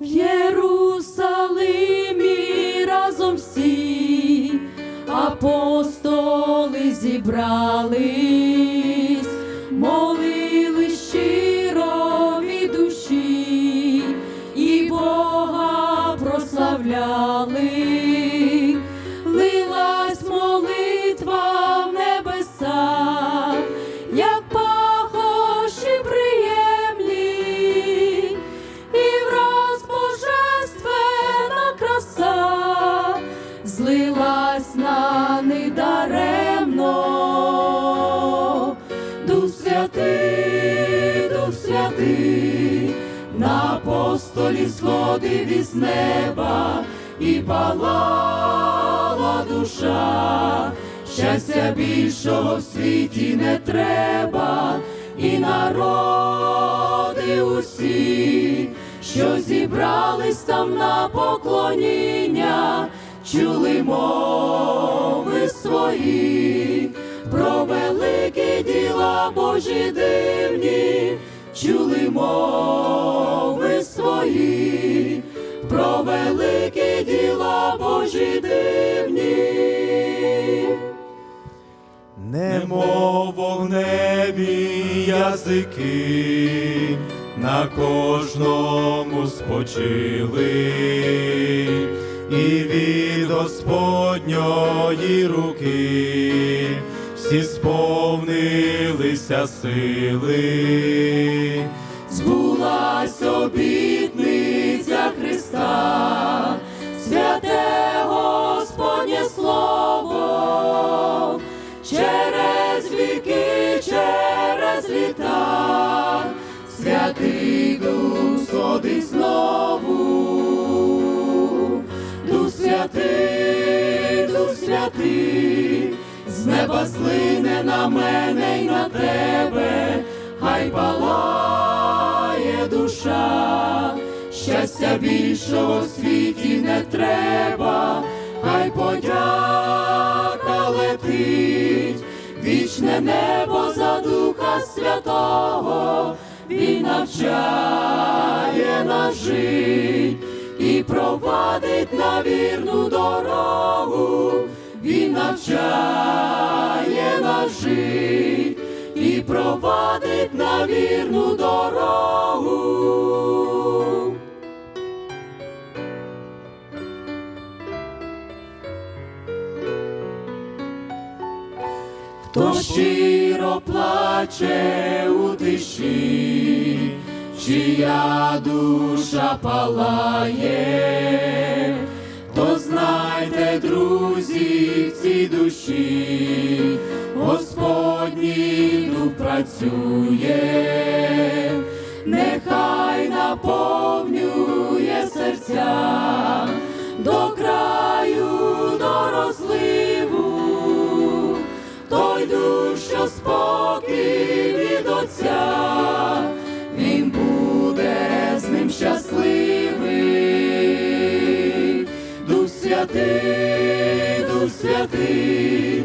В Єрусалимі разом всі апостоли зібрались, молили щиро від душі і Бога прославляли, апостолі сходив із неба і палала душа. Щастя більшого в світі не треба, і народи усі, що зібрались там на поклоніння, чули мови свої, про великі діла Божі дивні, чули мови свої, про великі діла Божі дивні. Немов вогневі язики на кожному спочили, і від Господньої руки всі сповнилися сили. Збулась обітниця Христа, святе Господнє Слово, через віки, через літа, святий Дух сходить знову, Дух святий, Дух святий, з неба злине на мене й на тебе, хай палає душа, щастя більшого в світі не треба, хай подяка летить, вічне небо за Духа Святого, Він навчає нас жить і провадить на вірну дорогу, Він навчає провадить на вірну дорогу. Хто щиро плаче у тиші, чия душа палає, працює, нехай наповнює серця. До краю, до розливу. Той дух, що спокій від Отця, він буде з ним щасливий. Дух святий, Дух святий,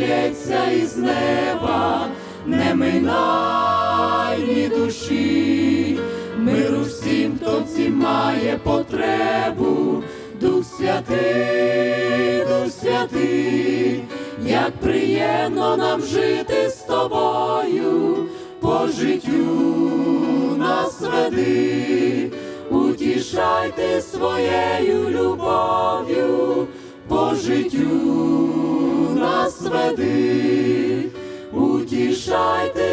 лється із неба, не минай душі, миру всім, хто в має потребу. Дух святий, Дух святий, як приємно нам жити з тобою, по життю нас веди, утішайте своєю любов'ю, по життю веди, утішайте